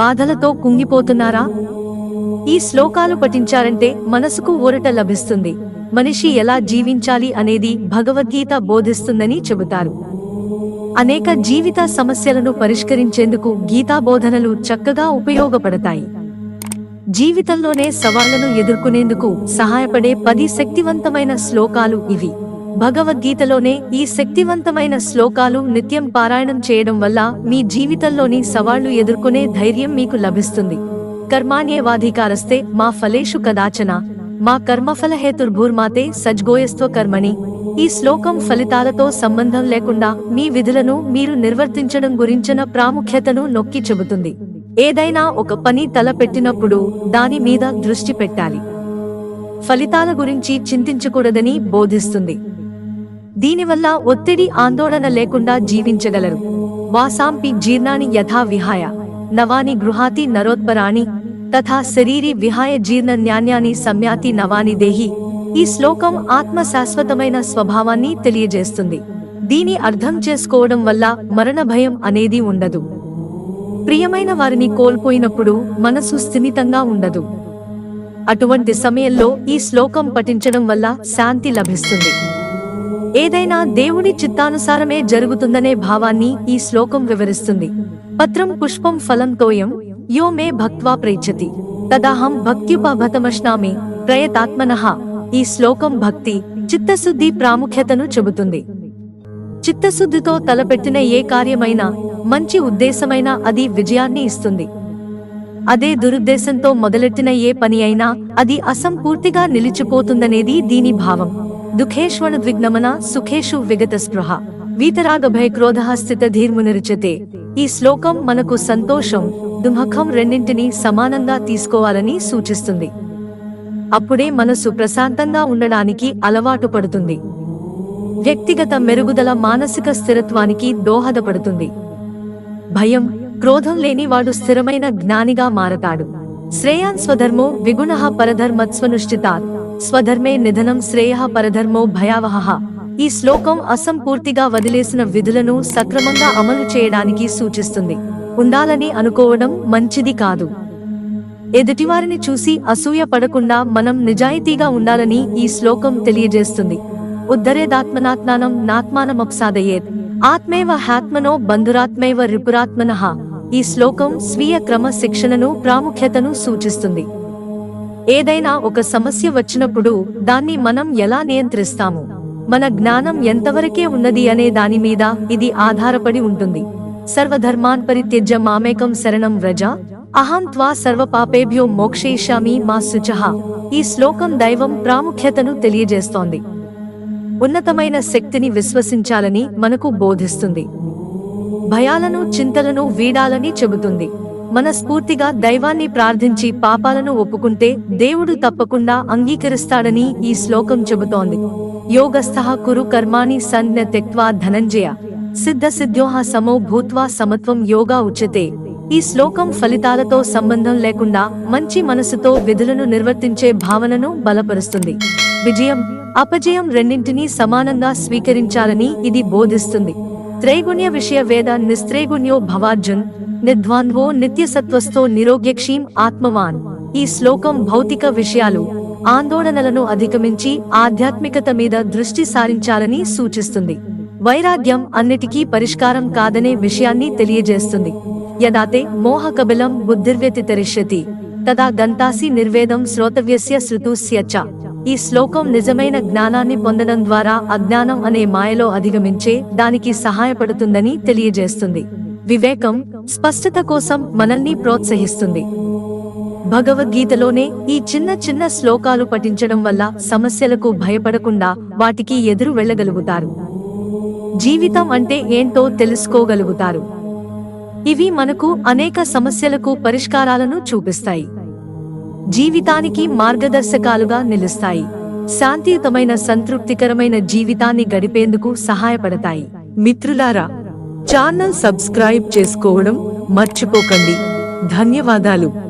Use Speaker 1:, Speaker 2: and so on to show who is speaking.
Speaker 1: బాధలతో కుంగిపోతున్నారా? ఈ శ్లోకాలు పఠించారంటే మనసుకు ఊరట లభిస్తుంది. మనిషి ఎలా జీవించాలి అనేది భగవద్గీత బోధిస్తుందని చెబుతారు. అనేక జీవిత సమస్యలను పరిష్కరించేందుకు గీతా బోధనలు చక్కగా ఉపయోగపడతాయి. జీవితంలోనే సవాళ్ళను ఎదుర్కొనేందుకు సహాయపడే పది శక్తివంతమైన శ్లోకాలు ఇవి. భగవద్గీతలోనే ఈ శక్తివంతమైన శ్లోకాలు నిత్యం పారాయణం చేయడం వల్ల మీ జీవితంలోని సవాళ్ళు ఎదుర్కొనే ధైర్యం మీకు లభిస్తుంది. కర్మాణ్యేవాధికారస్తే మా ఫలేషు కదాచన. మా కర్మఫలహేతుర్భూర్మాతే సజ్గోయస్త్వ కర్మణి. ఈ శ్లోకం ఫలితాలతో సంబంధం లేకుండా మీ విధులను మీరు నిర్వర్తించడం గురించిన ప్రాముఖ్యతను నొక్కి చెబుతుంది. ఏదైనా ఒక పని తలపెట్టినప్పుడు దాని మీద దృష్టి పెట్టాలి. ఫలితాల గురించి చింతించకూడదని బోధిస్తుంది. దీనివల్ల ఒత్తిడి ఆందోళన లేకుండా జీవించగలరు. వాసాంపి జీర్ణాని యథా విహాయ నవాని గృహాతి నరోత్పరాణి తథా శరీరి విహాయ జీర్ణ న్యాన్యాని సమ్యాతి నవాని దేహి. ఈ శ్లోకం ఆత్మ శాశ్వతమైన స్వభావాన్ని తెలియజేస్తుంది. దీని అర్థం చేసుకోవడం వల్ల మరణ భయం అనేది ఉండదు. ప్రియమైన వారిని కోల్పోయినప్పుడు మనసు స్థిమితంగా ఉండదు. అటువంటి సమయంలో ఈ శ్లోకం పఠించడం వల్ల శాంతి లభిస్తుంది. ఏదైనా దేవుని చిత్తానుసారమే జరుగుతుందనే భావాన్ని ఈ శ్లోకం వివరిస్తుంది. పత్రం పుష్పం ఫలం తోయం యో మే భక్త్వా ప్రేచతి తదాహం భక్త్యుపభతమశ్నామి ప్రయతాత్మనః. ఈ శ్లోకం భక్తి చిత్తశుద్ధి ప్రాముఖ్యతను చెబుతుంది. చిత్తశుద్ధితో తలపెట్టిన ఏ కార్యమైనా మంచి ఉద్దేశమైనా అది విజయాన్ని ఇస్తుంది. అదే దురుద్దేశంతో మొదలెట్టిన ఏ పని అయినా అది అసంపూర్తిగా నిలిచిపోతుందనేది దీని భావం. దుఃఖేష్వణ ద్విగ్నమన సుఖేషు విగత స్పృహ. వీతరాగభయ క్రోధ స్థితధీర్మునిరిచతే ఈ శ్లోకం మనకు సంతోషం దుమఖం రెండింటినీ సమానంగా తీసుకోవాలని సూచిస్తుంది. అప్పుడే మనసు ప్రశాంతంగా ఉండడానికి అలవాటు పడుతుంది. వ్యక్తిగత మెరుగుదల మానసిక స్థిరత్వానికి దోహదపడుతుంది. భయం క్రోధం లేని వాడు స్థిరమైన జ్ఞానిగా మారతాడు. శ్రేయాన్ స్వధర్మో విగుణ పరధర్మత్స్వనుష్ఠితాత్ స్వధర్మే నిధనం శ్రేయ పరధర్మో భయావహ. ఈ శ్లోకం అసంపూర్తిగా వదిలేసిన విధులను సక్రమంగా అమలు చేయడానికి సూచిస్తుంది. ఉండాలని అనుకోవడం మంచిది కాదు. ఎదుటివారిని చూసి అసూయ పడకుండా మనం నిజాయితీగా ఉండాలని ఈ శ్లోకం తెలియజేస్తుంది. ఉద్ధరేదాత్మనాత్మానం నాత్మానమప్సాదయేత్. ఆత్మేవ హ్యాత్మనో బంధురాత్మైవ రిపురాత్మనః. ఈ శ్లోకం స్వీయ క్రమ శిక్షణను ప్రాముఖ్యతను సూచిస్తుంది. ఏదైనా ఒక సమస్య వచ్చినప్పుడు దాన్ని మనం ఎలా నియంత్రిస్తాము? మన జ్ఞానం ఎంతవరకే ఉన్నది అనే దాని మీద ఇది ఆధారపడి ఉంటుంది. సర్వధర్మాన్ పరిత్యజ్య మామేకం శరణం వ్రజ. అహం త్వా సర్వ పాపేభ్యో మోక్షయిష్యామి మా శుచహ ఈ శ్లోకం దైవం ప్రాముఖ్యతను తెలియజేస్తోంది. ఉన్నతమైన శక్తిని విశ్వసించాలని మనకు బోధిస్తుంది. భయాలను చింతలను వీడాలని చెబుతుంది. మనస్ఫూర్తిగా దైవాన్ని ప్రార్థించి పాపాలను ఒప్పుకుంటే దేవుడు తప్పకుండా అంగీకరిస్తాడని ఈ శ్లోకం చెబుతోంది. యోగస్థ కురు కర్మాణి సంజ్ఞ తెక్వా ధనంజయ. సిద్ధ సిద్ధ్యోహ సమో భూత్వా సమత్వం యోగా ఉచ్యతే. ఈ శ్లోకం ఫలితాలతో సంబంధం లేకుండా మంచి మనసుతో విధులను నిర్వర్తించే భావనను బలపరుస్తుంది. విజయం అపజయం రెండింటినీ సమానంగా స్వీకరించాలని ఇది బోధిస్తుంది. త్రైగుణ్య విషయ వేద నిస్త్రైగుణ్యో భవార్జున్ నిద్వాన్వో నిత్యసత్వస్థో నిరోగ్యక్షీం ఆత్మవాన్. ఈ శ్లోకం భౌతిక విషయాలు ఆందోళనలను అధిగమించి ఆధ్యాత్మికత మీద దృష్టి సారించాలని సూచిస్తుంది. వైరాగ్యం అన్నిటికీ పరిష్కారం కాదనే విషయాన్ని తెలియజేస్తుంది. యదాతే మోహకబిలం బుద్ధిర్వ్యతితరిష్యతి తదా గంతాసి నిర్వేదం శ్రోతవ్యస్య శృతుస్య ఈ శ్లోకం నిజమైన జ్ఞానాన్ని పొందడం ద్వారా అజ్ఞానం అనే మాయలో అధిగమించే దానికి సహాయపడుతుందని తెలియజేస్తుంది. వివేకం స్పష్టత కోసం మనల్ని ప్రోత్సహిస్తుంది. భగవద్గీతలోనే ఈ చిన్న చిన్న శ్లోకాలు పఠించడం వల్ల సమస్యలకు భయపడకుండా వాటికి ఎదురు వెళ్ళగలుగుతారు. జీవితం అంటే ఏంటో తెలుసుకోగలుగుతారు. ఇవి మనకు అనేక సమస్యలకు పరిష్కారాలను చూపిస్తాయి. జీవితానికి మార్గదర్శకాలుగా నిలుస్తాయి. శాంతియుతమైన సంతృప్తికరమైన జీవితాన్ని గడిపేందుకు సహాయపడతాయి. మిత్రులారా ఛానల్ సబ్స్క్రైబ్ చేసుకోవడం మర్చిపోకండి. ధన్యవాదాలు.